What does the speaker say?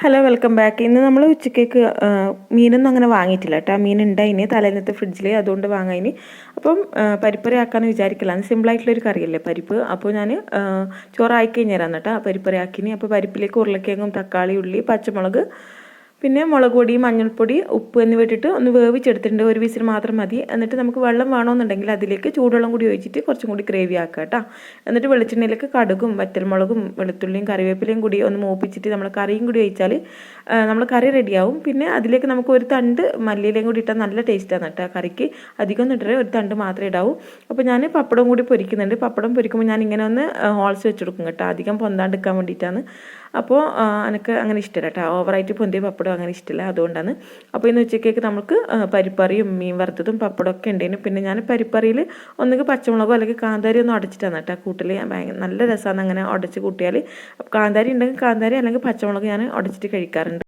Hello welcome back ഇന്ന് നമ്മൾ ഉച്ചക്കേക്ക് മീനൊന്നും അങ്ങനെ വാങ്ങിയിട്ടില്ല കേട്ടോ. മീൻ ഉണ്ടായിന് തലേന്നത്തെ ഫ്രിഡ്ജിൽ അതുകൊണ്ട് വാങ്ങാനി അപ്പം ആ, പരിപ്പറി ആക്കാന്ന് വിചാരിക്കില്ല സിമ്പിളായിട്ടുള്ളൊരു കറിയല്ലേ പരിപ്പ്? അപ്പോൾ ഞാൻ ചോറായി തരാം കേട്ടോ. പരിപ്പറി ആക്കിനി അപ്പോൾ പരിപ്പിലേക്ക് ഉരുളക്കിഴങ്ങും തക്കാളി ഉള്ളി പച്ചമുളക് പിന്നെ മുളക് പൊടി മഞ്ഞൾപ്പൊടി ഉപ്പ് എന്നിവ ഇട്ടിട്ട് ഒന്ന് വേവിച്ചെടുത്തിട്ടുണ്ട്. ഒരു വിസിൽ മാത്രം മതി. എന്നിട്ട് നമുക്ക് വെള്ളം വേണമെന്നുണ്ടെങ്കിൽ അതിലേക്ക് ചൂടുവെള്ളം കൂടി ഒഴിച്ചിട്ട് കുറച്ചും കൂടി ഗ്രേവി ആക്കുക കേട്ടോ. എന്നിട്ട് വെളിച്ചെണ്ണയിലേക്ക് കടുകും വറ്റൽമുളകും വെളുത്തുള്ളിയും കറിവേപ്പിലയും കൂടി ഒന്ന് മൂപ്പിച്ചിട്ട് നമ്മൾ കറിയും കൂടി ഒഴിച്ചാൽ നമ്മൾ കറി റെഡിയാവും. പിന്നെ അതിലേക്ക് നമുക്ക് ഒരു തണ്ട് മല്ലിയിലയും കൂടി ഇട്ടാൽ നല്ല ടേസ്റ്റാണ് കേട്ടോ കറിക്ക്. അധികം ഒന്നും ഇട്ടേ ഒരു തണ്ട് മാത്രമേ ഇടാവൂ. അപ്പോൾ ഞാൻ പപ്പടം കൂടി പൊരിക്കുന്നുണ്ട്. പപ്പടം പൊരിക്കുമ്പോൾ ഞാൻ ഇങ്ങനെ ഒന്ന് ഹോൾസ് വെച്ചെടുക്കും കേട്ടോ. അധികം പൊന്താണ്ടിരിക്കാൻ വേണ്ടിയിട്ടാണ്. അപ്പോൾ എനിക്ക് അങ്ങനെ ഇഷ്ടമില്ല കേട്ടോ ഓവറായിട്ട് പൊന്തിയ പപ്പടം അങ്ങനെ ഇഷ്ടമില്ല അതുകൊണ്ടാണ്. അപ്പോൾ ഇന്ന് ഉച്ചക്കേക്ക് നമുക്ക് പരിപ്പറിയും മീൻ വറുത്തതും പപ്പടം ഒക്കെ ഉണ്ടായിരുന്നു പിന്നെ ഞാൻ പരിപ്പറിയിൽ ഒന്നുകിൽ പച്ചമുളകോ അല്ലെങ്കിൽ കാന്താരി ഒന്നും അടച്ചിട്ടാണ് കേട്ടോ കൂട്ടിൽ നല്ല രസമാണ് അങ്ങനെ ഉടച്ച് കൂട്ടിയാൽ കാന്താരി ഉണ്ടെങ്കിൽ കാന്താരി അല്ലെങ്കിൽ പച്ചമുളക് ഞാൻ അടച്ചിട്ട് കഴിക്കാറുണ്ട്.